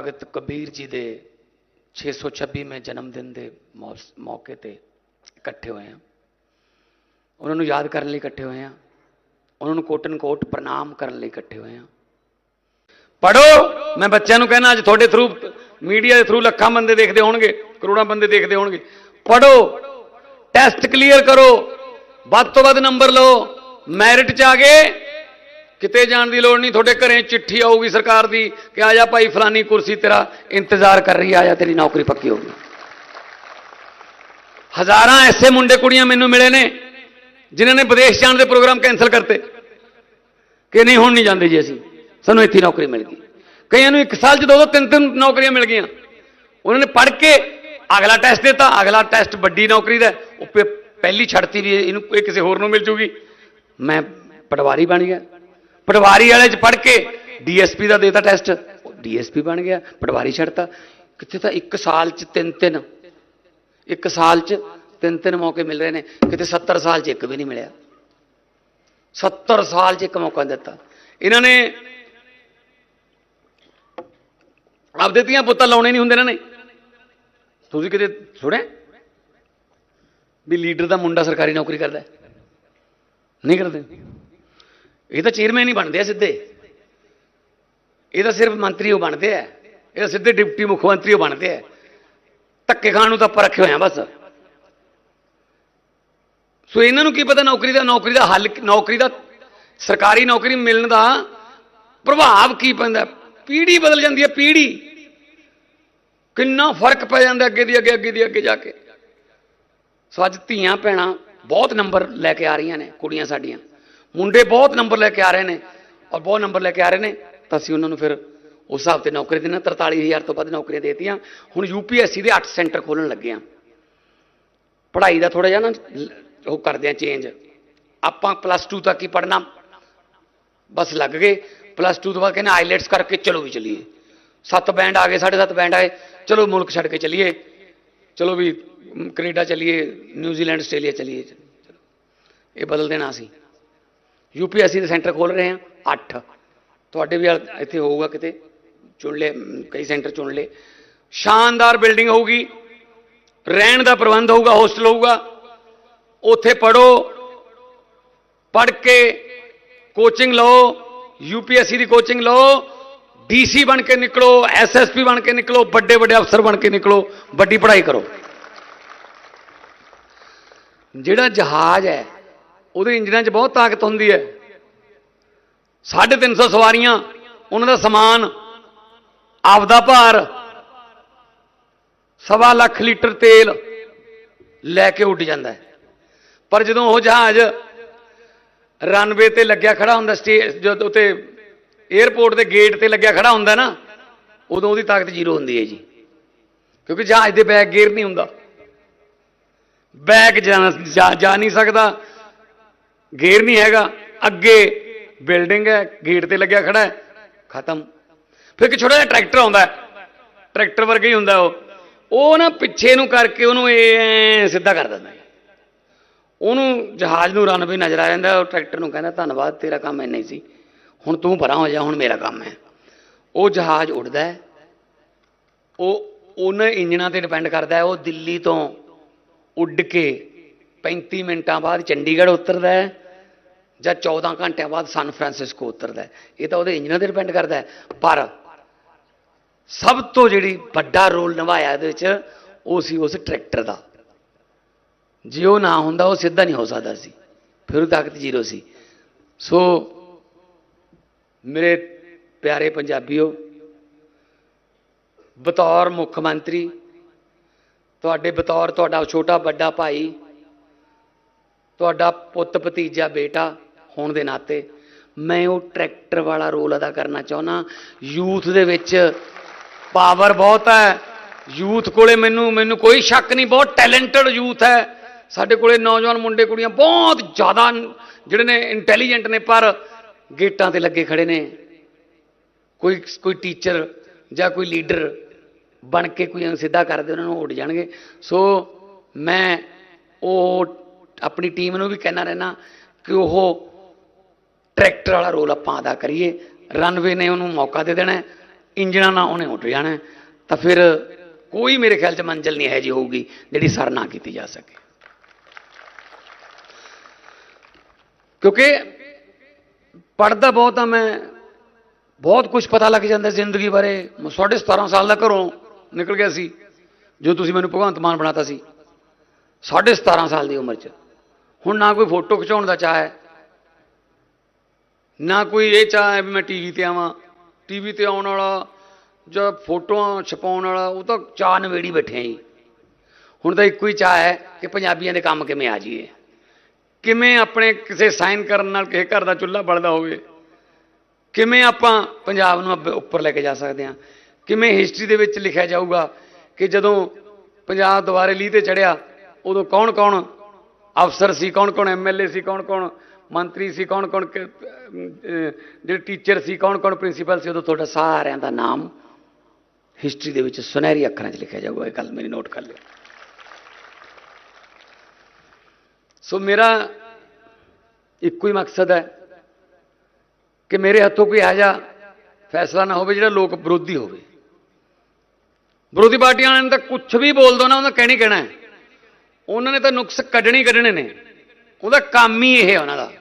ਭਗਤ ਕਬੀਰ ਜੀ ਦੇ 626ਵੇਂ ਜਨਮ ਦਿਨ ਦੇ ਮੌਕੇ ਤੇ ਇਕੱਠੇ ਹੋਏ ਆ ਉਹਨਾਂ ਨੂੰ ਯਾਦ ਕਰਨ ਲਈ ਇਕੱਠੇ ਹੋਏ ਆ ਉਹਨਾਂ ਨੂੰ ਕੋਟਨ ਕੋਟ ਪ੍ਰਣਾਮ ਕਰਨ ਲਈ ਇਕੱਠੇ ਹੋਏ ਆ ਪੜੋ ਮੈਂ ਬੱਚਿਆਂ ਨੂੰ ਕਹਿਣਾ ਅੱਜ ਤੁਹਾਡੇ ਥਰੂ ਮੀਡੀਆ ਦੇ ਥਰੂ ਲੱਖਾਂ ਬੰਦੇ ਦੇਖਦੇ ਹੋਣਗੇ, ਕਰੋੜਾਂ ਬੰਦੇ ਦੇਖਦੇ ਹੋਣਗੇ। ਪੜੋ ਟੈਸਟ ਕਲੀਅਰ ਕਰੋ। ਵੱਧ ਤੋਂ ਵੱਧ ਨੰਬਰ ਲਓ। ਮੈਰਿਟ ਚ ਆ ਗਏ। ਕਿਤੇ ਜਾਣ ਦੀ ਲੋੜ ਨਹੀਂ, ਤੁਹਾਡੇ ਘਰੇ ਚਿੱਠੀ ਆਊਗੀ ਸਰਕਾਰ ਦੀ ਕਿ ਆ ਜਾ ਭਾਈ, ਫਲਾਨੀ ਕੁਰਸੀ ਤੇਰਾ ਇੰਤਜ਼ਾਰ ਕਰ ਰਹੀ ਆ ਜਾ ਤੇਰੀ ਨੌਕਰੀ ਪੱਕੀ ਹੋਊਗੀ ਹਜ਼ਾਰਾਂ ਐਸੇ ਮੁੰਡੇ ਕੁੜੀਆਂ ਮੈਨੂੰ ਮਿਲੇ ਨੇ, ਜਿਨ੍ਹਾਂ ਨੇ ਵਿਦੇਸ਼ ਜਾਣ ਦੇ ਪ੍ਰੋਗਰਾਮ ਕੈਨਸਲ ਕਰਤੇ, ਕਿ ਨਹੀਂ, ਹੁਣ ਨਹੀਂ ਜਾਂਦੇ ਜੀ ਅਸੀਂ। ਸਾਨੂੰ ਇੱਥੇ ਨੌਕਰੀ ਮਿਲ ਗਈ। ਕਈਆਂ ਨੂੰ ਇੱਕ ਸਾਲ ਚ ਦੋ ਦੋ ਤਿੰਨ ਤਿੰਨ ਨੌਕਰੀਆਂ ਮਿਲ ਗਈਆਂ। ਉਹਨਾਂ ਨੇ ਪੜ੍ਹ ਕੇ ਅਗਲਾ ਟੈਸਟ ਦਿੱਤਾ, ਅਗਲਾ ਟੈਸਟ ਵੱਡੀ ਨੌਕਰੀ ਦਾ, ਉਹ ਪੇ- ਪਹਿਲੀ ਛੱਡਤੀ ਵੀ ਇਹਨੂੰ ਇਹ ਕਿਸੇ ਹੋਰ ਨੂੰ ਮਿਲ ਜੂਗੀ। ਮੈਂ ਪਟਵਾਰੀ ਬਣ ਗਿਆ। ਪਟਵਾਰੀ ਵਾਲੇ ਚ ਪੜ੍ਹ ਕੇ ਡੀਐਸਪੀ ਦਾ ਦੇਤਾ ਟੈਸਟ। ਡੀਐਸਪੀ ਬਣ ਗਿਆ, ਪਟਵਾਰੀ ਛੱਡਤਾ। ਕਿੱਥੇ ਤਾਂ ਇੱਕ ਸਾਲ ਚ ਤਿੰਨ ਤਿੰਨ। ਇੱਕ ਸਾਲ ਚ ਤਿੰਨ ਤਿੰਨ ਮੌਕੇ ਮਿਲ ਰਹੇ ਨੇ। ਕਿਤੇ 70 ਸਾਲ ਚ ਇੱਕ ਵੀ ਨਹੀਂ ਮਿਲਿਆ। 70 ਸਾਲ ਚ ਇੱਕ ਮੌਕਾ ਦਿੱਤਾ। ਇਹਨਾਂ ਨੇ ਆਪਦੇ ਧੀਆਂ ਪੁੱਤਾਂ ਲਾਉਣੇ ਨਹੀਂ ਹੁੰਦੇ ਇਹਨਾਂ ਨੇ। ਤੁਸੀਂ ਕਿਤੇ ਸੁਣਿਆ? ਵੀ ਲੀਡਰ ਦਾ ਮੁੰਡਾ ਸਰਕਾਰੀ ਨੌਕਰੀ ਕਰਦਾ ਨਹੀਂ ਕਰਦੇ? ਇਹ ਤਾਂ ਚੇਅਰਮੈਨ ਹੀ ਬਣਦੇ ਆ ਸਿੱਧੇ। ਇਹ ਤਾਂ ਸਿਰਫ ਮੰਤਰੀ ਉਹ ਬਣਦੇ ਆ। ਇਹ ਤਾਂ ਸਿੱਧੇ ਡਿਪਟੀ ਮੁੱਖ ਮੰਤਰੀ ਉਹ ਬਣਦੇ ਆ। ਧੱਕੇ ਖਾਣ ਨੂੰ ਤਾਂ ਆਪਾਂ ਰੱਖੇ ਹੋਏ ਆ ਬਸ। ਸੋ ਇਹਨਾਂ ਨੂੰ ਕੀ ਪਤਾ ਨੌਕਰੀ ਦਾ ਨੌਕਰੀ ਦਾ ਹੱਲ, ਨੌਕਰੀ ਦਾ ਸਰਕਾਰੀ ਨੌਕਰੀ ਮਿਲਣ ਦਾ ਪ੍ਰਭਾਵ ਕੀ ਪੈਂਦਾ। ਪੀੜ੍ਹੀ ਬਦਲ ਜਾਂਦੀ ਹੈ ਪੀੜ੍ਹੀ। ਕਿੰਨਾ ਫ਼ਰਕ ਪੈ ਜਾਂਦਾ ਅੱਗੇ ਦੀ, ਅੱਗੇ ਅੱਗੇ ਦੀ, ਅੱਗੇ ਜਾ ਕੇ। ਸੋ ਅੱਜ ਧੀਆਂ, ਭੈਣਾਂ ਬਹੁਤ ਨੰਬਰ ਲੈ ਕੇ ਆ ਰਹੀਆਂ ਨੇ, ਕੁੜੀਆਂ ਸਾਡੀਆਂ। ਮੁੰਡੇ ਬਹੁਤ ਨੰਬਰ ਲੈ ਕੇ ਆ ਰਹੇ ਨੇ ਔਰ ਬਹੁਤ ਨੰਬਰ ਲੈ ਕੇ ਆ ਰਹੇ ਨੇ ਤਾਂ ਅਸੀਂ ਉਹਨਾਂ ਨੂੰ ਫਿਰ ਉਸ ਹਿਸਾਬ ਤੇ ਨੌਕਰੀ ਦੇਣਾ 43000 ਤੋਂ ਵੱਧ ਨੌਕਰੀਆਂ ਦੇਤੀਆਂ। ਹੁਣ ਯੂਪੀਐਸਸੀ ਦੇ 8 ਸੈਂਟਰ ਖੋਲਣ ਲੱਗੇ ਆ ਪੜ੍ਹਾਈ ਦਾ ਥੋੜਾ ਜਿਹਾ ਨਾ ਉਹ ਕਰਦੇ ਆ ਚੇਂਜ ਆਪਾਂ ਪਲੱਸ 2 ਤੱਕ ਹੀ ਪੜ੍ਹਨਾ। ਬਸ ਲੱਗ ਗਏ। ਪਲੱਸ 2 ਤੋਂ ਬਾਅਦ ਕਹਿੰਦੇ ਆਈਲੈਟਸ ਕਰਕੇ ਚਲੋ ਵੀ ਚਲੀਏ। ਸੱਤ ਬੈਂਡ ਆ ਗਏ ਸਾਢੇ ਸੱਤ ਬੈਂਡ ਆਏ। ਚਲੋ ਮੁਲਕ ਛੱਡ ਕੇ ਚਲੀਏ। ਚਲੋ ਵੀ ਮ, ਕੈਨੇਡਾ ਚਲੀਏ ਨਿਊਜ਼ੀਲੈਂਡ ਆਸਟ੍ਰੇਲੀਆ ਚਲੀਏ। ਇਹ ਬਦਲ ਦੇਣਾ ਅਸੀਂ। ਯੂਪੀਐਸਸੀ ਦੇ ਸੈਂਟਰ ਖੋਲ ਰਹੇ ਹਾਂ 8 ਤੁਹਾਡੇ ਵੀ ਇੱਥੇ ਹੋਊਗਾ ਕਿਤੇ, ਚੁਣ ਲੈ ਕਈ ਸੈਂਟਰ ਚੁਣ ਲੈ। ਸ਼ਾਨਦਾਰ ਬਿਲਡਿੰਗ ਹੋਊਗੀ, ਰਹਿਣ ਦਾ ਪ੍ਰਬੰਧ ਹੋਊਗਾ, ਹੋਸਟਲ ਹੋਊਗਾ। ਉੱਥੇ ਪੜੋ ਪੜ ਕੇ ਕੋਚਿੰਗ ਲਓ ਯੂਪੀਐਸਸੀ ਦੀ ਕੋਚਿੰਗ ਲਓ, ਡੀਸੀ ਬਣ ਕੇ ਨਿਕਲੋ ਐਸਐਸਪੀ ਬਣ ਕੇ ਨਿਕਲੋ, ਵੱਡੇ ਵੱਡੇ ਅਫਸਰ ਬਣ ਕੇ ਨਿਕਲੋ, ਵੱਡੀ ਪੜ੍ਹਾਈ ਕਰੋ। ਜਿਹੜਾ ਜਹਾਜ਼ ਹੈ ਉਹਦੇ ਇੰਜਨਾਂ 'ਚ ਬਹੁਤ ਤਾਕਤ ਹੁੰਦੀ ਹੈ। 350 ਸਵਾਰੀਆਂ, ਉਹਨਾਂ ਦਾ ਸਮਾਨ, ਆਪਦਾ ਭਾਰ, ਸਵਾ ਲੱਖ ਲੀਟਰ ਤੇਲ ਲੈ ਕੇ ਉੱਡ ਜਾਂਦਾ ਹੈ। ਪਰ ਜਦੋਂ ਉਹ ਜਹਾਜ਼ ਰਨਵੇ ਤੇ ਲੱਗਿਆ ਖੜਾ ਹੁੰਦਾ ਸਟੇਜ ਜਦੋਂ ਉਤੇ 에ਅਰਪੋਰਟ ਦੇ ਗੇਟ ਤੇ ਲੱਗਿਆ ਖੜਾ ਹੁੰਦਾ ਨਾ, ਉਦੋਂ ਉਹਦੀ ਤਾਕਤ ਜ਼ੀਰੋ ਹੁੰਦੀ ਹੈ ਜੀ। ਕਿਉਂਕਿ ਜਹਾਜ਼ ਦੇ ਬੈਗ ਗੇਅਰ ਨਹੀਂ ਹੁੰਦਾ। ਬੈਗ ਜਾ ਜਾ- ਜਾ ਨਹੀਂ ਸਕਦਾ। ਗੇਅਰ ਨਹੀਂ ਹੈਗਾ, ਅੱਗੇ ਬਿਲਡਿੰਗ ਹੈ, ਗੇਟ ਤੇ ਲੱਗਿਆ ਖੜਾ ਹੈ, ਖਤਮ। ਫਿਰ ਇੱਕ ਛੋਟਾ ਜਿਹਾ ਟਰੈਕਟਰ ਆਉਂਦਾ ਟਰੈਕਟਰ ਵਰਗਾ ਹੀ ਹੁੰਦਾ ਉਹ। ਉਹ ਨਾ ਪਿੱਛੇ ਨੂੰ ਕਰਕੇ ਉਹਨੂੰ ਇਹ ਸਿੱਧਾ ਕਰ ਦਿੰਦਾ ਉਹਨੂੰ ਜਹਾਜ਼ ਨੂੰ ਰਨਵੇ ਨਜ਼ਰ ਆ ਜਾਂਦਾ ਉਹ ਟਰੈਕਟਰ ਨੂੰ ਕਹਿੰਦਾ, ਧੰਨਵਾਦ, ਤੇਰਾ ਕੰਮ ਇੰਨਾ ਹੀ ਸੀ। ਹੁਣ ਤੂੰ ਪਰਾਂ ਹੋ ਜਾ, ਹੁਣ ਮੇਰਾ ਕੰਮ ਹੈ। ਉਹ ਜਹਾਜ਼ ਉੱਡਦਾ ਹੈ। ਉਹ, ਉਹਨਾਂ ਇੰਜਣਾਂ ਤੇ ਡਿਪੈਂਡ ਕਰਦਾ ਹੈ, ਉਹ ਦਿੱਲੀ ਤੋਂ ਉੱਡ ਕੇ 35 ਮਿੰਟਾਂ ਬਾਅਦ ਚੰਡੀਗੜ੍ਹ ਉਤਰਦਾ ਹੈ ਜਾਂ 14 ਘੰਟਿਆਂ ਬਾਅਦ ਸਨ ਫਰਾਂਸਿਸਕੋ ਉਤਰਦਾ ਹੈ। ਇਹ ਤਾਂ ਉਹਦੇ ਇੰਜਨਾਂ ਤੇ ਡਿਪੈਂਡ ਕਰਦਾ ਹੈ। ਪਰ ਸਭ ਤੋਂ ਜਿਹੜੀ ਵੱਡਾ ਰੋਲ ਨਿਭਾਇਆ ਇਹਦੇ ਵਿੱਚ ਉਹ ਸੀ ਉਸ ਟਰੈਕਟਰ ਦਾ। ਜੇ ਉਹ ਨਾ ਹੁੰਦਾ, ਉਹ ਸਿੱਧਾ ਨਹੀਂ ਹੋ ਸਕਦਾ ਸੀ। ਫਿਰ ਉਹ ਤਾਕਤ ਜ਼ੀਰੋ ਸੀ। ਸੋ ਮੇਰੇ ਪਿਆਰੇ ਪੰਜਾਬੀਓ, ਬਤੌਰ ਮੁੱਖ ਮੰਤਰੀ, ਤੁਹਾਡੇ ਬਤੌਰ ਤੁਹਾਡਾ ਛੋਟਾ ਵੱਡਾ ਭਾਈ ਤੁਹਾਡਾ ਪੁੱਤ ਭਤੀਜਾ ਬੇਟਾ ਹੋਣ ਦੇ ਨਾਤੇ ਮੈਂ ਉਹ ਟਰੈਕਟਰ ਵਾਲਾ ਰੋਲ ਅਦਾ ਕਰਨਾ ਚਾਹੁੰਦਾ। ਯੂਥ ਦੇ ਵਿੱਚ ਪਾਵਰ ਬਹੁਤ ਹੈ। ਯੂਥ ਕੋਲੇ ਮੈਨੂੰ ਮੈਨੂੰ ਕੋਈ ਸ਼ੱਕ ਨਹੀਂ, ਬਹੁਤ ਟੈਲੈਂਟਡ ਯੂਥ ਹੈ। ਸਾਡੇ ਕੋਲੇ ਨੌਜਵਾਨ ਮੁੰਡੇ ਕੁੜੀਆਂ ਬਹੁਤ ਜ਼ਿਆਦਾ ਜਿਹੜੇ ਨੇ ਇੰਟੈਲੀਜੈਂਟ ਨੇ, ਪਰ ਗੇਟਾਂ ਤੇ ਲੱਗੇ ਖੜੇ ਨੇ। ਕੋਈ ਕੋਈ ਟੀਚਰ ਜਾਂ ਕੋਈ ਲੀਡਰ ਬਣ ਕੇ ਕੋਈ ਨੂੰ ਸਿੱਧਾ ਕਰਦੇ, ਉਹਨਾਂ ਨੂੰ ਉੱਡ ਜਾਣਗੇ। ਸੋ ਮੈਂ ਉਹ ਆਪਣੀ ਟੀਮ ਨੂੰ ਵੀ ਕਹਿਣਾ ਰਹਿਣਾ ਕਿ ਉਹ ਟਰੈਕਟਰ ਵਾਲਾ ਰੋਲ ਆਪਾਂ ਅਦਾ ਕਰੀਏ। ਰਨਵੇ ਨੇ ਉਹਨੂੰ ਮੌਕਾ ਦੇ ਦੇਣਾ, ਇੰਜਣਾਂ ਨਾਲ ਉਹਨੇ ਉੱਡ ਜਾਣਾ। ਤਾਂ ਫਿਰ ਕੋਈ ਮੇਰੇ ਖਿਆਲ 'ਚ ਮੰਜ਼ਿਲ ਨਹੀਂ ਹੈ ਜੀ ਹੋਊਗੀ ਜਿਹੜੀ ਸਰ ਨਾ ਕੀਤੀ ਜਾ ਸਕੇ। ਕਿਉਂਕਿ ਪੜਦਾ ਬਹੁਤ ਆ, ਮੈਂ ਬਹੁਤ ਕੁਝ ਪਤਾ ਲੱਗ ਜਾਂਦਾ ਜ਼ਿੰਦਗੀ ਬਾਰੇ। ਮੈਂ ਸਾਢੇ 17 ਸਾਲ ਦਾ ਘਰੋਂ ਨਿਕਲ ਗਿਆ ਸੀ ਜੋ ਤੁਸੀਂ ਮੈਨੂੰ ਭਗਵੰਤ ਮਾਨ ਬਣਾਤਾ ਸੀ। ਸਾਢੇ 17 ਸਾਲ ਦੀ ਉਮਰ 'ਚ। ਹੁਣ ਨਾ ਕੋਈ ਫੋਟੋ ਖਿਚਾਉਣ ਦਾ ਚਾਹ ਹੈ, ਨਾ ਕੋਈ ਇਹ ਚਾਹ ਹੈ ਵੀ ਮੈਂ ਟੀਵੀ ਤੇ ਆਵਾਂ। ਟੀਵੀ ਤੇ ਆਉਣ ਵਾਲਾ ਜਾਂ ਫੋਟੋਆਂ ਛਪਾਉਣ ਵਾਲਾ, ਉਹ ਤਾਂ ਚਾਹ ਨਵੇੜੀ ਬੈਠੇ ਆ ਹੁਣ ਤਾਂ ਇੱਕੋ ਹੀ ਚਾਹ ਹੈ ਕਿ ਪੰਜਾਬੀਆਂ ਦੇ ਕੰਮ ਕਿਵੇਂ ਆ ਜਾਈਏ। ਕਿਵੇਂ ਆਪਣੇ ਕਿਸੇ ਸਾਈਨ ਕਰਨ ਨਾਲ ਕਿਸੇ ਘਰ ਦਾ ਚੁੱਲ੍ਹਾ ਬਲਦਾ ਹੋਵੇ। ਕਿਵੇਂ ਆਪਾਂ ਪੰਜਾਬ ਨੂੰ ਅੱਗੇ ਉੱਪਰ ਲੈ ਕੇ ਜਾ ਸਕਦੇ ਹਾਂ। ਕਿਵੇਂ ਹਿਸਟਰੀ ਦੇ ਵਿੱਚ ਲਿਖਿਆ ਜਾਊਗਾ ਕਿ ਜਦੋਂ ਪੰਜਾਬ ਦੁਬਾਰੇ ਲੀਹ ਤੇ ਚੜਿਆ ਉਦੋਂ ਕੌਣ ਕੌਣ ਕੌਣ ਅਫਸਰ ਸੀ ਕੌਣ ਕੌਣ ਐਮਐਲਏ ਸੀ ਕੌਣ ਕੌਣ, ਮੰਤਰੀ ਸੀ ਕੌਣ ਕੌਣ ਜਿਹੜੇ ਟੀਚਰ ਸੀ ਕੌਣ ਕੌਣ, ਪ੍ਰਿੰਸੀਪਲ ਸੀ, ਉਦੋਂ ਤੁਹਾਡਾ ਸਾਰਿਆਂ ਦਾ ਨਾਮ ਹਿਸਟਰੀ ਦੇ ਵਿੱਚ ਸੁਨਹਿਰੀ ਅੱਖਰਾਂ 'ਚ ਲਿਖਿਆ ਜਾਊਗਾ। ਇਹ ਗੱਲ ਮੇਰੀ ਨੋਟ ਕਰ ਲਿਓ। ਸੋ ਮੇਰਾ ਇੱਕੋ ਹੀ ਮਕਸਦ ਹੈ ਕਿ ਮੇਰੇ ਹੱਥੋਂ ਕੋਈ ਇਹੋ ਜਿਹਾ ਫੈਸਲਾ ਨਾ ਹੋਵੇ ਜਿਹੜਾ ਲੋਕ ਵਿਰੋਧੀ ਹੋਵੇ। ਵਿਰੋਧੀ ਪਾਰਟੀਆਂ ਨੇ ਤਾਂ ਕੁਝ ਵੀ ਬੋਲ ਦੋ ਨਾ, ਉਹਨਾਂ ਕਹਿਣੀ ਕਹਿਣਾ ਹੈ। ਉਹਨਾਂ ਨੇ ਤਾਂ ਨੁਕਸ ਕੱਢਣੇ ਕੱਢਣੇ ਨੇ। ਉਹਦਾ ਕੰਮ ਹੀ ਇਹ ਹੈ ਉਹਨਾਂ ਦਾ।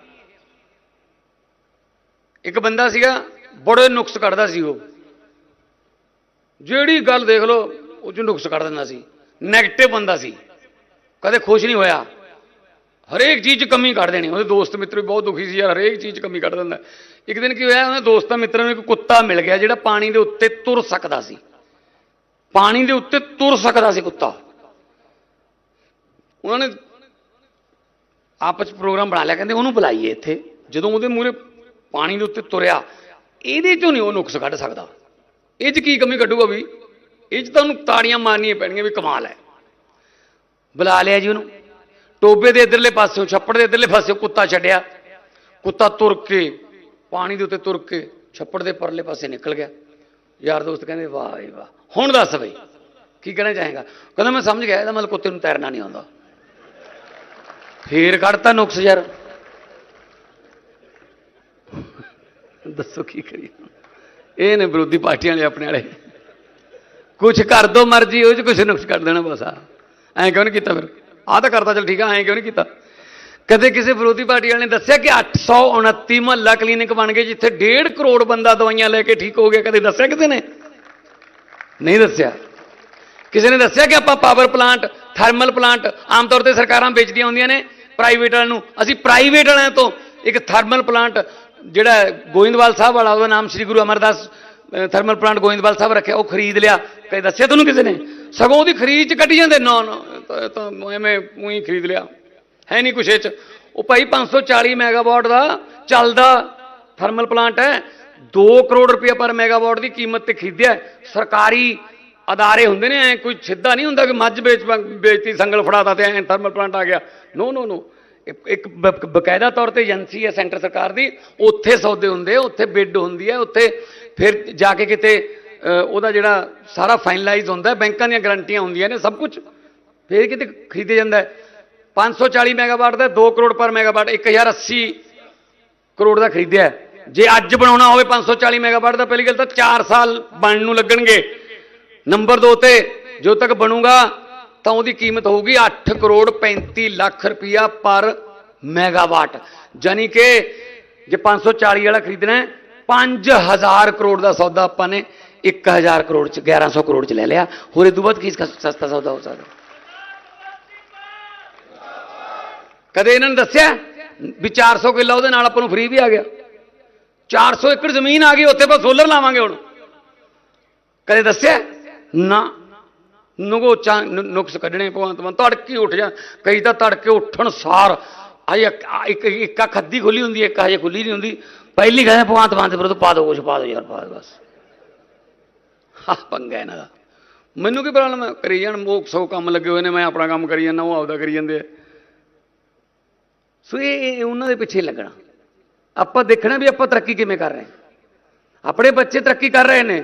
ਇੱਕ ਬੰਦਾ ਸੀਗਾ, ਬੜੇ ਨੁਕਸ ਕੱਢਦਾ ਸੀ ਉਹ। ਜਿਹੜੀ ਗੱਲ ਦੇਖ ਲਓ, ਉਹ ਚ ਨੁਕਸ ਕੱਢ ਦਿੰਦਾ ਸੀ। 네ਗੇਟਿਵ ਬੰਦਾ ਸੀ। ਕਦੇ ਖੁਸ਼ ਨਹੀਂ ਹੋਇਆ। ਹਰੇਕ ਚੀਜ਼ 'ਚ ਕਮੀ ਕੱਢ ਦੇਣੀ। ਉਹਦੇ ਦੋਸਤ ਮਿੱਤਰ ਵੀ ਬਹੁਤ ਦੁਖੀ ਸੀ ਯਾਰ, ਹਰੇਕ ਚੀਜ਼ 'ਚ ਕਮੀ ਕੱਢ ਦਿੰਦਾ। ਇੱਕ ਦਿਨ ਕੀ ਹੋਇਆ, ਉਹਦੇ ਦੋਸਤਾਂ ਮਿੱਤਰਾਂ ਨੂੰ ਇੱਕ ਕੁੱਤਾ ਮਿਲ ਗਿਆ, ਜਿਹੜਾ ਪਾਣੀ ਦੇ ਉੱਤੇ ਤੁਰ ਸਕਦਾ ਸੀ। ਪਾਣੀ ਦੇ ਉੱਤੇ ਤੁਰ ਸਕਦਾ ਸੀ ਕੁੱਤਾ। ਉਹਨਾਂ ਨੇ ਆਪਸ 'ਚ ਪ੍ਰੋਗਰਾਮ ਬਣਾ ਲਿਆ, ਕਹਿੰਦੇ ਉਹਨੂੰ ਬੁਲਾਈਏ ਇੱਥੇ। ਜਦੋਂ ਉਹਦੇ ਮੂਹਰੇ ਪਾਣੀ ਦੇ ਉੱਤੇ ਤੁਰਿਆ, ਇਹਦੇ 'ਚੋਂ ਨਹੀਂ ਉਹ ਨੁਕਸ ਕੱਢ ਸਕਦਾ। ਇਹ 'ਚ ਕੀ ਕਮੀ ਕੱਢੂਗਾ ਵੀ? ਇਹ 'ਚ ਤਾਂ ਉਹਨੂੰ ਤਾੜੀਆਂ ਮਾਰਨੀਆਂ ਪੈਣਗੀਆਂ ਵੀ ਕਮਾਲ ਹੈ। ਬੁਲਾ ਲਿਆ ਜੀ ਉਹਨੂੰ। ਟੋਬੇ ਦੇ ਇਧਰਲੇ ਪਾਸਿਓਂ, ਛੱਪੜ ਦੇ ਇਧਰਲੇ ਪਾਸਿਓਂ ਕੁੱਤਾ ਛੱਡਿਆ। ਕੁੱਤਾ ਤੁਰ ਕੇ, ਪਾਣੀ ਦੇ ਉੱਤੇ ਤੁਰ ਕੇ ਛੱਪੜ ਦੇ ਪਰਲੇ ਪਾਸੇ ਨਿਕਲ ਗਿਆ। ਯਾਰ ਦੋਸਤ ਕਹਿੰਦੇ, ਵਾਹ ਵਾਹ। ਹੁਣ ਦੱਸ ਬਈ, ਕੀ ਕਹਿਣਾ ਚਾਹੇਗਾ? ਕਹਿੰਦਾ, ਮੈਂ ਸਮਝ ਗਿਆ, ਇਹਦਾ ਮਤਲਬ ਕੁੱਤੇ ਨੂੰ ਤੈਰਨਾ ਨਹੀਂ ਆਉਂਦਾ। ਫੇਰ ਕੱਢਤਾ ਨੁਕਸ ਯਾਰ। ਦੱਸੋ ਕੀ ਕਰੀਏ? ਇਹ ਨੇ ਵਿਰੋਧੀ ਪਾਰਟੀਆਂ ਵਾਲੇ ਆਪਣੇ ਵਾਲੇ। ਕੁਝ ਕਰ ਦੋ ਮਰਜ਼ੀ, ਉਹ ਚ ਕੁਝ ਨੁਕਸ ਕਰ ਦੇਣਾ ਬਸ ਆ। ਐਂ ਕਿਉਂ ਨਹੀਂ ਕੀਤਾ ਫਿਰ? ਆਹ ਤਾਂ ਕਰਤਾ, ਚਲ ਠੀਕ ਆ, ਐਂ ਕਿਉਂ ਨਹੀਂ ਕੀਤਾ? ਕਦੇ ਕਿਸੇ ਵਿਰੋਧੀ ਪਾਰਟੀ ਵਾਲੇ ਨੇ ਦੱਸਿਆ ਕਿ 829 ਮਹੱਲਾ ਕਲੀਨਿਕ ਬਣ ਗਏ, ਜਿੱਥੇ 1.5 ਕਰੋੜ ਬੰਦਾ ਦਵਾਈਆਂ ਲੈ ਕੇ ਠੀਕ ਹੋ ਗਿਆ, ਕਦੇ ਦੱਸਿਆ ਕਿਸੇ ਨੇ? ਨਹੀਂ ਦੱਸਿਆ। ਕਿਸੇ ਨੇ ਦੱਸਿਆ ਕਿ ਆਪਾਂ ਪਾਵਰ ਪਲਾਂਟ ਥਰਮਲ ਪਲਾਂਟ ਆਮ ਤੌਰ ਤੇ ਸਰਕਾਰਾਂ ਵੇਚਦੀਆਂ ਹੁੰਦੀਆਂ ਨੇ ਪ੍ਰਾਈਵੇਟ ਵਾਲਿਆਂ ਨੂੰ। ਅਸੀਂ ਪ੍ਰਾਈਵੇਟ ਵਾਲਿਆਂ ਤੋਂ ਇੱਕ ਥਰਮਲ ਪਲਾਂਟ, ਜਿਹੜਾ ਗੋਇੰਦਵਾਲ ਸਾਹਿਬ ਵਾਲਾ, ਉਹਦਾ ਨਾਮ ਸ੍ਰੀ ਗੁਰੂ ਅਮਰਦਾਸ ਥਰਮਲ ਪਲਾਂਟ ਗੋਇੰਦਵਾਲ ਸਾਹਿਬ ਰੱਖਿਆ, ਉਹ ਖਰੀਦ ਲਿਆ। ਕਦੇ ਦੱਸਿਆ ਤੁਹਾਨੂੰ ਕਿਸੇ ਨੇ? ਸਗੋਂ ਉਹਦੀ ਖਰੀਦ ਚ ਕੱਢੀ ਜਾਂਦੇ। ਨਾ ਨਾ, ਤਾਂ- ਐਵੇਂ ਉਹੀ ਖਰੀਦ ਲਿਆ। ਹੈ ਨਹੀਂ ਕੁਛ ਇਹ ਚ। ਉਹ ਭਾਈ 540 ਮੈਗਾਵਾਟ ਦਾ ਚੱਲਦਾ ਥਰਮਲ ਪਲਾਂਟ ਹੈ। 2 ਕਰੋੜ ਰੁਪਏ ਪਰ ਮੈਗਾਵਾਟ ਦੀ ਕੀਮਤ ਤੇ ਖਰੀਦਿਆ। ਸਰਕਾਰੀ ਅਦਾਰੇ ਹੁੰਦੇ ਨੇ, ਐ ਕੋਈ ਸਿੱਧਾ ਨਹੀਂ ਹੁੰਦਾ ਕਿ ਮੱਝ ਵੇਚ ਵੇਚਤੀ, ਸੰਗਲ ਫੜਾਤਾ ਤੇ ਐ ਥਰਮਲ ਪਲਾਂਟ ਆ ਗਿਆ। ਨੋ ਨੋ ਨੋ ਇੱਕ ਬਕਾਇਦਾ ਤੌਰ ਤੇ ਏਜੰਸੀ ਹੈ ਸੈਂਟਰ ਸਰਕਾਰ ਦੀ। ਉੱਥੇ ਸੌਦੇ ਹੁੰਦੇ ਉੱਥੇ ਬਿੱਡ ਹੁੰਦੀ ਹੈ ਉੱਥੇ ਫਿਰ ਜਾ ਕੇ ਕਿਤੇ ਉਹਦਾ ਜਿਹੜਾ ਸਾਰਾ ਫਾਈਨਲਾਈਜ਼ ਹੁੰਦਾ, ਬੈਂਕਾਂ ਦੀਆਂ ਗਰੰਟੀਆਂ ਹੁੰਦੀਆਂ ਨੇ, ਸਭ ਕੁਝ ਫਿਰ ਕਿਤੇ ਖਰੀਦਿਆ ਜਾਂਦਾ ਹੈ। 540 ਮੈਗਾਵਾਟ ਦਾ 2 ਕਰੋੜ ਪਰ ਮੈਗਾਵਾਟ 1080 ਕਰੋੜ ਦਾ ਖਰੀਦਿਆ ਜੇ ਅੱਜ ਬਣਾਉਣਾ ਹੋਵੇ 540 ਮੈਗਾਵਾਟ ਦਾ, ਪਹਿਲੀ ਗੱਲ ਤਾਂ 4 ਸਾਲ ਬਣਨ ਨੂੰ ਲੱਗਣਗੇ। ਨੰਬਰ 2 ਤੇ, ਜੋ ਤੱਕ ਬਣੂਗਾ, ਤਾਂ ਉਹਦੀ ਕੀਮਤ ਹੋਊਗੀ 8 ਕਰੋੜ 35 ਲੱਖ ਰੁਪਇਆ ਪਰ ਮੈਗਾਵਾਟ। ਜਾਨੀ ਕਿ ਜੇ 540 ਵਾਲਾ ਖਰੀਦਣਾ ਹੈ 5000 ਕਰੋੜ ਦਾ ਸੌਦਾ ਆਪਾਂ ਨੇ 1000 ਕਰੋੜ ਚ 1100 ਕਰੋੜ ਚ ਲੈ ਲਿਆ। ਹੋਰ ਇਹ ਤੋਂ ਬਾਅਦ ਕੀ ਸਸਤਾ ਸੌਦਾ ਹੋ ਸਕਦਾ? ਕਦੇ ਇਹਨਾਂ ਨੇ ਦੱਸਿਆ? ਵੀ 400 ਕਿੱਲਾ ਉਹਦੇ ਨਾਲ ਆਪਾਂ ਨੂੰ ਫ੍ਰੀ ਵੀ ਆ ਗਿਆ। 400 ਏਕੜ ਜ਼ਮੀਨ ਆ ਗਈ, ਉੱਥੇ ਆਪਾਂ ਸੋਲਰ ਲਾਵਾਂਗੇ ਹੁਣ। ਕਦੇ ਦੱਸਿਆ? ਨਾ। ਨਗੋਚਾਂ ਨੁਕਸ ਕੱਢਣੇ ਭਗਵੰਤ ਮਾਨ, ਤੜਕੇ ਉੱਠ ਜਾ। ਕਈ ਤਾਂ ਤੜਕੇ ਉੱਠਣ ਸਾਰ। ਆਈ ਇੱਕ ਇੱਕ ਇੱਕ ਅੱਖ ਅੱਧੀ ਖੁੱਲੀ ਹੁੰਦੀ, ਇੱਕ ਹਜੇ ਖੁੱਲੀ ਨਹੀਂ ਹੁੰਦੀ। ਪਹਿਲੀ ਕਹਿੰਦੇ ਭਗਵੰਤ ਮਾਨ ਦੇ ਵਿਰੁੱਧ ਪਾ ਦੋ ਕੁਛ, ਪਾ ਦੋ ਯਾਰ, ਪਾ ਦਿਓ ਬਸ। ਹਾਂ, ਪੰਗਾ ਇਹਨਾਂ ਦਾ। ਮੈਨੂੰ ਕੀ ਪ੍ਰੋਬਲਮ ਕਰੀ ਜਾਣ, ਮੋਕ ਸੌ ਕੰਮ ਲੱਗੇ ਹੋਏ ਨੇ, ਮੈਂ ਆਪਣਾ ਕੰਮ ਕਰੀ ਜਾਂਦਾ, ਉਹ ਆਪਦਾ ਕਰੀ ਜਾਂਦੇ ਸੋ ਇਹ ਉਹਨਾਂ ਦੇ ਪਿੱਛੇ ਲੱਗਣਾ। ਆਪਾਂ ਦੇਖਣਾ ਵੀ ਆਪਾਂ ਤਰੱਕੀ ਕਿਵੇਂ ਕਰ ਰਹੇ ਆਪਣੇ ਬੱਚੇ ਤਰੱਕੀ ਕਰ ਰਹੇ ਨੇ।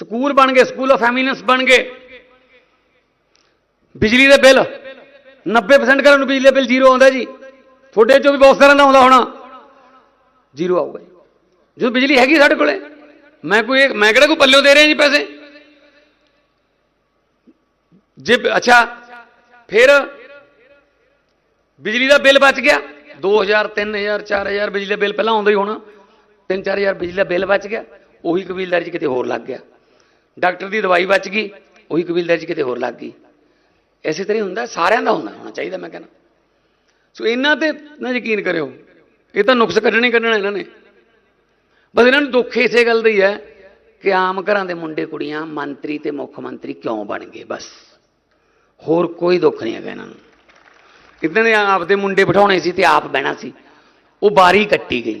ਸਕੂਲ ਬਣ ਗਏ, ਸਕੂਲ ਆਫ ਐਮੀਨੈਂਸ ਬਣ ਗਏ। ਬਿਜਲੀ ਦੇ ਬਿੱਲ 90% ਘਰਾਂ ਨੂੰ ਬਿਜਲੀ ਦਾ ਬਿੱਲ ਜ਼ੀਰੋ ਆਉਂਦਾ ਜੀ। ਤੁਹਾਡੇ ਚੋਂ ਵੀ ਬਹੁਤ ਸਾਰਿਆਂ ਦਾ ਆਉਂਦਾ ਹੋਣਾ। ਜ਼ੀਰੋ ਆਊਗਾ ਜੀ। ਜਦੋਂ ਬਿਜਲੀ ਹੈਗੀ ਸਾਡੇ ਕੋਲੇ, ਮੈਂ ਕੋਈ ਮੈਂ ਕਿਹੜਾ ਕੋਈ ਪੱਲਿਓ ਦੇ ਰਿਹਾ ਜੀ ਪੈਸੇ? ਜੇ ਅੱਛਾ, ਫਿਰ ਬਿਜਲੀ ਦਾ ਬਿੱਲ ਬਚ ਗਿਆ। 2000 3000 4000 ਬਿਜਲੀ ਦਾ ਬਿੱਲ ਪਹਿਲਾਂ ਆਉਂਦਾ ਹੀ ਹੋਣਾ। 3-4000 ਬਿਜਲੀ ਦਾ ਬਿੱਲ ਬਚ ਗਿਆ। ਉਹੀ ਕਬੀਲਦਾਰੀ 'ਚ ਕਿਤੇ ਹੋਰ ਲੱਗ ਗਿਆ। ਡਾਕਟਰ ਦੀ ਦਵਾਈ ਬਚ ਗਈ, ਉਹੀ ਕਬੀਲਦਾਰੀ 'ਚ ਕਿਤੇ ਹੋਰ ਲੱਗ ਗਈ। ਐਸੇ ਤਰ੍ਹਾਂ ਹੀ ਹੁੰਦਾ, ਸਾਰਿਆਂ ਦਾ ਹੁੰਦਾ, ਹੋਣਾ ਚਾਹੀਦਾ ਮੈਂ ਕਹਿੰਦਾ। ਸੋ ਇਹਨਾਂ ਤੇ ਨਾ ਯਕੀਨ ਕਰਿਓ, ਇਹ ਤਾਂ ਨੁਕਸ ਕੱਢਣੇ ਹੀ ਕੱਢਣਾ ਇਹਨਾਂ ਨੇ। ਬਸ ਇਹਨਾਂ ਨੂੰ ਦੁੱਖ ਇਸੇ ਗੱਲ ਦਾ ਹੀ ਹੈ ਕਿ ਆਮ ਘਰਾਂ ਦੇ ਮੁੰਡੇ ਕੁੜੀਆਂ ਮੰਤਰੀ ਤੇ ਮੁੱਖ ਮੰਤਰੀ ਕਿਉਂ ਬਣ ਗਏ, ਬਸ। ਹੋਰ ਕੋਈ ਦੁੱਖ ਨਹੀਂ ਹੈਗਾ ਇਹਨਾਂ ਨੂੰ। ਇਦਾਂ ਦੇ ਆਪਦੇ ਮੁੰਡੇ ਬਿਠਾਉਣੇ ਸੀ ਤੇ ਆਪ ਬਹਿਣਾ ਸੀ, ਉਹ ਵਾਰੀ ਕੱਟੀ ਗਈ।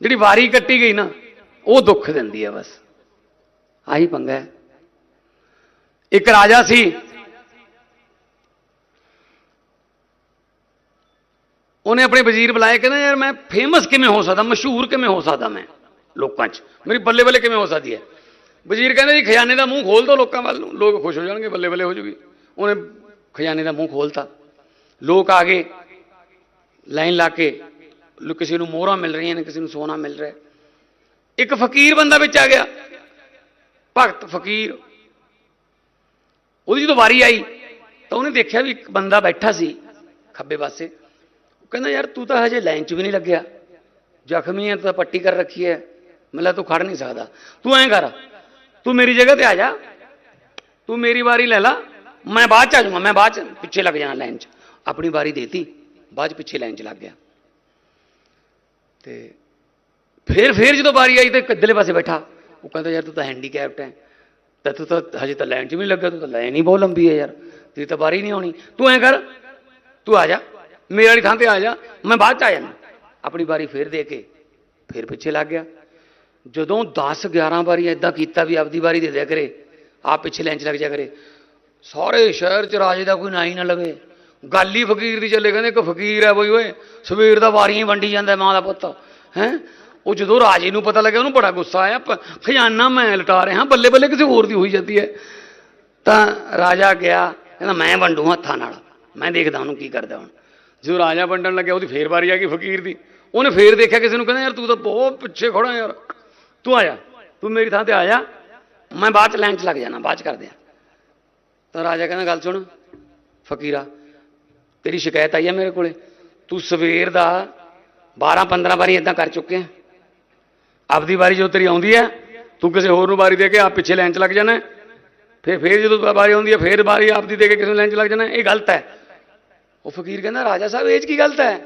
ਜਿਹੜੀ ਵਾਰੀ ਕੱਟੀ ਗਈ ਨਾ, ਉਹ ਦੁੱਖ ਦਿੰਦੀ ਹੈ ਬਸ। ਆਹੀ ਪੰਗਾ ਇੱਕ ਰਾਜਾ ਸੀ। ਉਹਨੇ ਆਪਣੇ ਵਜ਼ੀਰ ਬੁਲਾਏ, ਕਹਿੰਦਾ, ਯਾਰ ਮੈਂ ਫੇਮਸ ਕਿਵੇਂ ਹੋ ਸਕਦਾ? ਮਸ਼ਹੂਰ ਕਿਵੇਂ ਹੋ ਸਕਦਾ ਮੈਂ? ਲੋਕਾਂ 'ਚ। ਮੇਰੀ ਬੱਲੇ ਬੱਲੇ ਕਿਵੇਂ ਹੋ ਸਕਦੀ ਹੈ? ਵਜ਼ੀਰ ਕਹਿੰਦਾ, ਜੀ, ਖਜ਼ਾਨੇ ਦਾ ਮੂੰਹ ਖੋਲ ਦੋ ਲੋਕਾਂ ਵੱਲ ਨੂੰ। ਲੋਕ ਖੁਸ਼ ਹੋ ਜਾਣਗੇ, ਬੱਲੇ ਬੱਲੇ ਹੋ ਜੂਗੀ। ਉਹਨੇ ਖਜ਼ਾਨੇ ਦਾ ਮੂੰਹ ਖੋਲਤਾ। ਲੋਕ ਆ ਗਏ, ਲਾਈਨ ਲਾ ਕੇ ਕਿਸੇ ਨੂੰ ਮੋਹਰਾਂ ਮਿਲ ਰਹੀਆਂ ਨੇ, ਕਿਸੇ ਨੂੰ ਸੋਨਾ ਮਿਲ ਰਿਹਾ ਇੱਕ ਫਕੀਰ ਬੰਦਾ ਵਿੱਚ ਆ ਗਿਆ। ਭਗਤ ਫਕੀਰ, ਉਹਦੀ ਜਦੋਂ ਵਾਰੀ ਆਈ, ਤਾਂ ਉਹਨੇ ਦੇਖਿਆ ਵੀ ਇੱਕ ਬੰਦਾ ਬੈਠਾ ਸੀ ਖੱਬੇ ਪਾਸੇ। ਉਹ ਕਹਿੰਦਾ, ਯਾਰ ਤੂੰ ਤਾਂ ਹਜੇ ਲਾਈਨ 'ਚ ਵੀ ਨਹੀਂ ਲੱਗਿਆ। ਜ਼ਖਮੀ ਹੈ ਤੂੰ ਤਾਂ ਪੱਟੀ ਕਰ ਰੱਖੀ ਹੈ ਮਤਲਬ ਤੂੰ ਖੜ ਨਹੀਂ ਸਕਦਾ। ਤੂੰ ਐਂ ਕਰ। ਤੂੰ ਮੇਰੀ ਜਗ੍ਹਾ ਤੇ ਆ ਜਾ। ਤੂੰ ਮੇਰੀ ਵਾਰੀ ਲੈ ਲਾ। ਮੈਂ ਬਾਅਦ ਚ ਆ ਜਾਊਂਗਾ। ਮੈਂ ਬਾਅਦ ਚ ਪਿੱਛੇ ਲੱਗ ਜਾਣਾ ਲਾਈਨ 'ਚ। ਆਪਣੀ ਵਾਰੀ ਦੇਤੀ। ਬਾਅਦ 'ਚ ਪਿੱਛੇ ਲਾਈਨ 'ਚ ਲੱਗ ਗਿਆ। ਤੇ ਫਿਰ ਫੇਰ ਜਦੋਂ ਵਾਰੀ ਆਈ ਤੇ ਕਿੱਧਰਲੇ ਪਾਸੇ ਬੈਠਾ। ਉਹ ਕਹਿੰਦਾ, ਯਾਰ ਤੂੰ ਤਾਂ ਹੈਂਡੀਕੈਪਟ ਹੈ ਤਾਂ ਤੂੰ ਤਾਂ ਹਜੇ ਤਾਂ ਲਾਈਨ 'ਚ ਵੀ ਨਹੀਂ ਲੱਗਾ, ਤੂੰ ਤਾਂ ਲਾਈਨ ਹੀ ਬਹੁਤ ਲੰਬੀ ਹੈ ਯਾਰ। ਤੇਰੀ ਤਾਂ ਵਾਰੀ ਨਹੀਂ ਆਉਣੀ। ਤੂੰ ਐਂ ਕਰ, ਤੂੰ ਆ ਜਾ। ਮੇਰੇ ਵਾਲੀ ਥਾਂ ਤੇ ਆ ਜਾ। ਮੈਂ ਬਾਅਦ 'ਚ ਆ ਜਾਣਾ ਆਪਣੀ ਵਾਰੀ ਫਿਰ ਦੇ ਕੇ, ਫਿਰ ਪਿੱਛੇ ਲੱਗ ਗਿਆ। ਜਦੋਂ 10 11 ਵਾਰੀ ਐਦਾਂ ਕੀਤਾ ਵੀ ਆਪਦੀ ਵਾਰੀ ਦੇ ਦਿਆ ਕਰੇ, ਆਪ ਪਿੱਛੇ ਲਾਈਨ 'ਚ ਲੱਗ ਜਾ ਕਰੇ, ਸਾਰੇ ਸ਼ਹਿਰ 'ਚ ਰਾਜੇ ਦਾ ਕੋਈ ਨਾ ਹੀ ਨਾ ਲਵੇ। ਗੱਲ ਹੀ ਫਕੀਰ ਦੀ ਚੱਲੇ, ਕਹਿੰਦੇ ਇੱਕ ਫਕੀਰ ਹੈ ਬਈ ਓਏ। ਸਵੇਰ ਦਾ ਵਾਰੀਆਂ ਹੀ ਵੰਡੀ ਜਾਂਦਾ ਮਾਂ ਦਾ ਪੁੱਤ, ਹੈ? ਉਹ ਜਦੋਂ ਰਾਜੇ ਨੂੰ ਪਤਾ ਲੱਗਿਆ, ਉਹਨੂੰ ਬੜਾ ਗੁੱਸਾ ਆਇਆ ਖਜ਼ਾਨਾ ਮੈਂ ਲਟਾ ਰਿਹਾ ਬੱਲੇ ਬੱਲੇ ਕਿਸੇ ਹੋਰ ਦੀ ਹੋਈ ਜਾਂਦੀ ਹੈ। ਤਾਂ ਰਾਜਾ ਗਿਆ, ਕਹਿੰਦਾ, ਮੈਂ ਵੰਡੂ ਹੱਥਾਂ ਨਾਲ, ਮੈਂ ਦੇਖਦਾ ਉਹਨੂੰ ਕੀ ਕਰਦਾ ਹੁਣ। ਜਦੋਂ ਰਾਜਾ ਵੰਡਣ ਲੱਗਿਆ, ਉਹਦੀ ਫੇਰ ਵਾਰੀ ਆ ਗਈ ਫਕੀਰ ਦੀ। ਉਹਨੇ ਫੇਰ ਦੇਖਿਆ ਕਿਸੇ ਨੂੰ, ਕਹਿੰਦਾ, ਯਾਰ ਤੂੰ ਤਾਂ ਬਹੁਤ ਪਿੱਛੇ ਖੜਾ ਯਾਰ। ਤੂੰ ਆਇਆ ਤੂੰ ਮੇਰੀ ਥਾਂ ਤੇ ਆਇਆ ਮੈਂ ਬਾਅਦ ਚ ਲਾਈਨ ਚ ਲੱਗ ਜਾਣਾ, ਬਾਅਦ ਚ ਕਰਦੇ ਆ। ਤਾਂ ਰਾਜਾ ਕਹਿੰਦਾ, ਗੱਲ ਸੁਣ, ਫਕੀਰਾ, ਤੇਰੀ ਸ਼ਿਕਾਇਤ ਆਈ ਆ ਮੇਰੇ ਕੋਲੇ। ਤੂੰ ਸਵੇਰ ਦਾ 12 15 ਵਾਰੀ ਇਦਾਂ ਕਰ ਚੁੱਕਿਆ। ਆਪਦੀ ਵਾਰੀ ਜਦੋਂ ਤੇਰੀ ਆਉਂਦੀ ਹੈ, ਤੂੰ ਕਿਸੇ ਹੋਰ ਨੂੰ ਵਾਰੀ ਦੇ ਕੇ ਆਪ ਪਿੱਛੇ ਲਾਈਨ 'ਚ ਲੱਗ ਜਾਣਾ ਫਿਰ ਫਿਰ ਜਦੋਂ ਵਾਰੀ ਆਉਂਦੀ ਹੈ, ਫਿਰ ਵਾਰੀ ਆਪਦੀ ਦੇ ਕੇ ਕਿਸੇ ਨੂੰ ਲਾਈਨ 'ਚ ਲੱਗ ਜਾਣਾ ਇਹ ਗਲਤ ਹੈ। ਉਹ ਫਕੀਰ ਕਹਿੰਦਾ, ਰਾਜਾ ਸਾਹਿਬ, ਇਹ 'ਚ ਕੀ ਗਲਤ ਹੈ?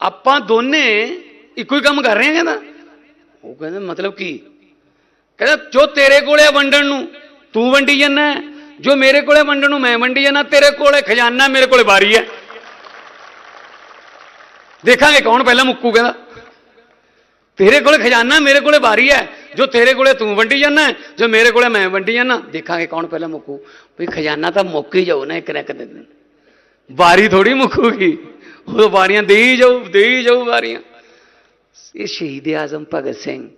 ਆਪਾਂ ਦੋਨੇ ਇੱਕੋ ਹੀ ਕੰਮ ਕਰ ਰਹੇ ਹਾਂ, ਕਹਿੰਦਾ। ਉਹ ਕਹਿੰਦਾ, ਮਤਲਬ ਕੀ? ਕਹਿੰਦਾ, ਜੋ ਤੇਰੇ ਕੋਲੇ ਆ ਵੰਡਣ ਨੂੰ, ਤੂੰ ਵੰਡੀ ਜਾਂਦਾ ਜੋ ਮੇਰੇ ਕੋਲੇ ਵੰਡਣ ਨੂੰ, ਮੈਂ ਵੰਡੀ ਜਾਂਦਾ। ਤੇਰੇ ਕੋਲੇ ਖਜ਼ਾਨਾ, ਮੇਰੇ ਕੋਲੇ ਵਾਰੀ ਹੈ। ਦੇਖਾਂਗੇ ਕੌਣ ਪਹਿਲਾਂ ਮੁੱਕੂ, ਕਹਿੰਦਾ। ਤੇਰੇ ਕੋਲੇ ਖਜ਼ਾਨਾ, ਮੇਰੇ ਕੋਲੇ ਵਾਰੀ ਹੈ। ਜੋ ਤੇਰੇ ਕੋਲੇ ਤੂੰ ਵੰਡੀ ਜਾਂਦਾ ਜੋ ਮੇਰੇ ਕੋਲੇ ਮੈਂ ਵੰਡੀ ਜਾਂਦਾ, ਦੇਖਾਂਗੇ ਕੌਣ ਪਹਿਲਾਂ ਮੁੱਕੂ। ਵੀ ਖਜ਼ਾਨਾ ਤਾਂ ਮੁੱਕ ਹੀ ਜਾਊ ਨਾ ਇੱਕ ਨਾ ਇੱਕ ਦਿਨ। ਵਾਰੀ ਥੋੜੀ ਮੁੱਕੂਗੀ। ਉਹ ਵਾਰੀਆਂ ਦੇਈ ਜਾਊ, ਦੇ ਜਾਊ ਵਾਰੀਆਂ ਇਹ ਸ਼ਹੀਦ ਆਜ਼ਮ ਭਗਤ ਸਿੰਘ,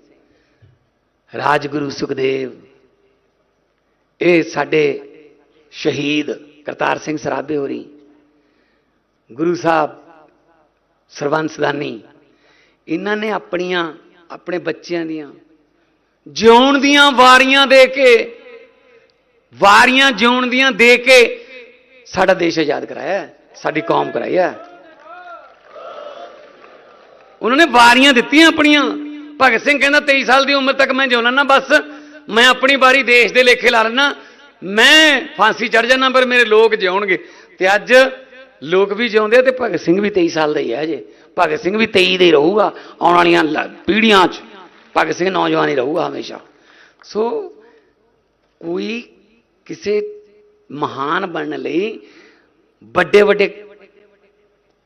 ਰਾਜਗੁਰੂ ਸੁਖਦੇਵ, ਇਹ ਸਾਡੇ ਸ਼ਹੀਦ ਕਰਤਾਰ ਸਿੰਘ ਸਰਾਭੇ ਹੋਰੀ, ਗੁਰੂ ਸਾਹਿਬ ਸਰਵੰਸਦਾਨੀ ਇਹਨਾਂ ਨੇ ਆਪਣੀਆਂ, ਆਪਣੇ ਬੱਚਿਆਂ ਦੀਆਂ। ਜਿਉਣ ਦੀਆਂ ਵਾਰੀਆਂ ਦੇ ਕੇ, ਵਾਰੀਆਂ ਜਿਉਣ ਦੀਆਂ ਦੇ ਕੇ ਸਾਡਾ ਦੇਸ਼ ਆਜ਼ਾਦ ਕਰਾਇਆ, ਸਾਡੀ ਕੌਮ ਕਰਾਈ ਹੈ। ਉਹਨਾਂ ਨੇ ਵਾਰੀਆਂ ਦਿੱਤੀਆਂ ਆਪਣੀਆਂ। ਭਗਤ ਸਿੰਘ ਕਹਿੰਦਾ 23 ਸਾਲ ਦੀ ਉਮਰ ਤੱਕ ਮੈਂ ਜਿਉਣਾ ਨਾ, ਬਸ ਮੈਂ ਆਪਣੀ ਵਾਰੀ ਦੇਸ਼ ਦੇ ਲੇਖੇ ਲਾ ਲੈਣਾ ਮੈਂ ਫਾਂਸੀ ਚੜ ਜਾਣਾ ਪਰ ਮੇਰੇ ਲੋਕ ਜਿਉਣਗੇ। ਤੇ ਅੱਜ ਲੋਕ ਵੀ ਜਿਉਂਦੇ ਆ ਤੇ ਭਗਤ ਸਿੰਘ ਵੀ 23 ਸਾਲ ਦਾ ਹੀ ਹੈ ਅਜੇ ਭਗਤ ਸਿੰਘ ਵੀ 23 ਦੇ ਹੀ ਰਹੂਗਾ, ਆਉਣ ਵਾਲੀਆਂ ਲ- ਪੀੜ੍ਹੀਆਂ 'ਚ। ਭਗਤ ਸਿੰਘ ਨੌਜਵਾਨ ਹੀ ਰਹੂਗਾ ਹਮੇਸ਼ਾ। ਸੋ ਕੋਈ ਕਿਸੇ ਮਹਾਨ ਬਣਨ ਲਈ ਵੱਡੇ ਵੱਡੇ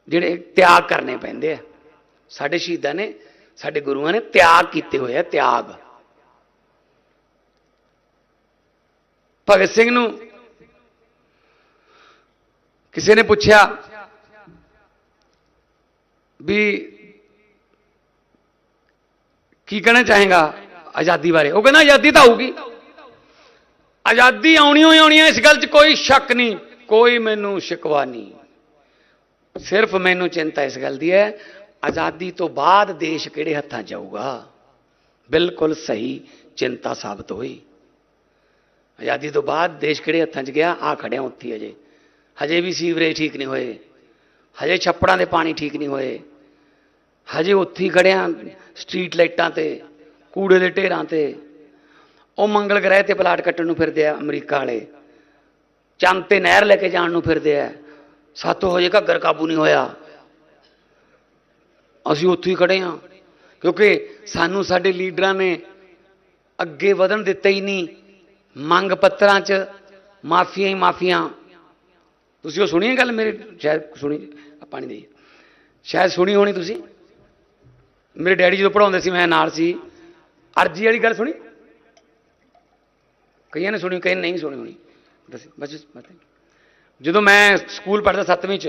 ਜਿਹੜੇ ਤਿਆਗ ਕਰਨੇ ਪੈਂਦੇ ਆ। ਸਾਡੇ ਸ਼ਹੀਦਾਂ ਨੇ, ਸਾਡੇ ਗੁਰੂਆਂ ਨੇ ਤਿਆਗ ਕੀਤੇ ਹੋਏ ਆ, ਤਿਆਗ। ਭਗਤ ਸਿੰਘ ਨੂੰ ਕਿਸੇ ਨੇ ਪੁੱਛਿਆ ਵੀ ਕੀ ਕਹਿਣਾ ਚਾਹੇਗਾ ਆਜ਼ਾਦੀ ਬਾਰੇ? ਉਹ ਕਹਿੰਦਾ ਆਜ਼ਾਦੀ ਤਾਂ ਆਊਗੀ। ਆਜ਼ਾਦੀ ਆਉਣੀ ਹੋਈ ਆਉਣੀ ਹੈ ਇਸ ਗੱਲ 'ਚ ਕੋਈ ਸ਼ੱਕ ਨਹੀਂ, ਕੋਈ ਮੈਨੂੰ ਸ਼ਿਕਵਾ ਨਹੀਂ। ਸਿਰਫ ਮੈਨੂੰ ਚਿੰਤਾ ਇਸ ਗੱਲ ਦੀ ਹੈ, ਆਜ਼ਾਦੀ ਤੋਂ ਬਾਅਦ ਦੇਸ਼ ਕਿਹੜੇ ਹੱਥਾਂ 'ਚ ਆਊਗਾ? ਬਿਲਕੁਲ ਸਹੀ ਚਿੰਤਾ ਸਾਬਤ ਹੋਈ। ਆਜ਼ਾਦੀ ਤੋਂ ਬਾਅਦ ਦੇਸ਼ ਕਿਹੜੇ ਹੱਥਾਂ 'ਚ ਗਿਆ? ਆ ਖੜਿਆ ਉੱਥੇ ਹੀ ਅਜੇ। ਹਜੇ ਵੀ ਸੀਵਰੇਜ ਠੀਕ ਨਹੀਂ ਹੋਏ। ਹਜੇ ਛੱਪੜਾਂ ਦੇ ਪਾਣੀ ਠੀਕ ਨਹੀਂ ਹੋਏ। ਹਜੇ ਉੱਥੇ ਹੀ ਖੜਿਆ ਸਟਰੀਟ ਲਾਈਟਾਂ ਤੇ, ਕੂੜੇ ਦੇ ਢੇਰਾਂ ਤੇ। ਉਹ ਮੰਗਲ ਗ੍ਰਹਿ ਤੇ ਪਲਾਟ ਕੱਟਣ ਨੂੰ ਫਿਰਦੇ ਆ ਅਮਰੀਕਾ ਵਾਲੇ। ਚੰਦ ਤੇ ਨਹਿਰ ਲੈ ਕੇ ਜਾਣ ਨੂੰ ਫਿਰਦੇ ਆ। ਸਾਤੋਂ ਹਜੇ ਘੱਗਰ ਕਾਬੂ ਨਹੀਂ ਹੋਇਆ। ਅਸੀਂ ਉੱਥੇ ਹੀ ਖੜੇ ਹਾਂ ਕਿਉਂਕਿ ਸਾਨੂੰ ਸਾਡੇ ਲੀਡਰਾਂ ਨੇ ਅੱਗੇ ਵਧਣ ਦਿੱਤਾ ਹੀ ਨਹੀਂ। ਮੰਗ ਪੱਤਰਾਂ 'ਚ ਮਾਫੀਆਂ ਹੀ ਮਾਫੀਆਂ। ਤੁਸੀਂ ਉਹ ਸੁਣੀ ਗੱਲ ਮੇਰੇ? ਸ਼ਾਇਦ ਸੁਣੀ ਆ ਪਾਣੀ ਦੇ ਸ਼ਾਇਦ ਸੁਣੀ ਹੋਣੀ ਤੁਸੀਂ? ਮੇਰੇ ਡੈਡੀ ਜਦੋਂ ਪੜਾਉਂਦੇ ਸੀ, ਮੈਂ ਨਾਲ ਸੀ। ਅਰਜੀ ਵਾਲੀ ਗੱਲ ਸੁਣੀ? ਕਈਆਂ ਨੇ ਸੁਣੀ ਕਈ ਨਹੀਂ ਸੁਣੀ ਹੋਣੀ। ਦੱਸ, ਬਸ ਬਸ। ਜਦੋਂ ਮੈਂ ਸਕੂਲ ਪੜ੍ਹਦਾ 7ਵੀਂ ਚ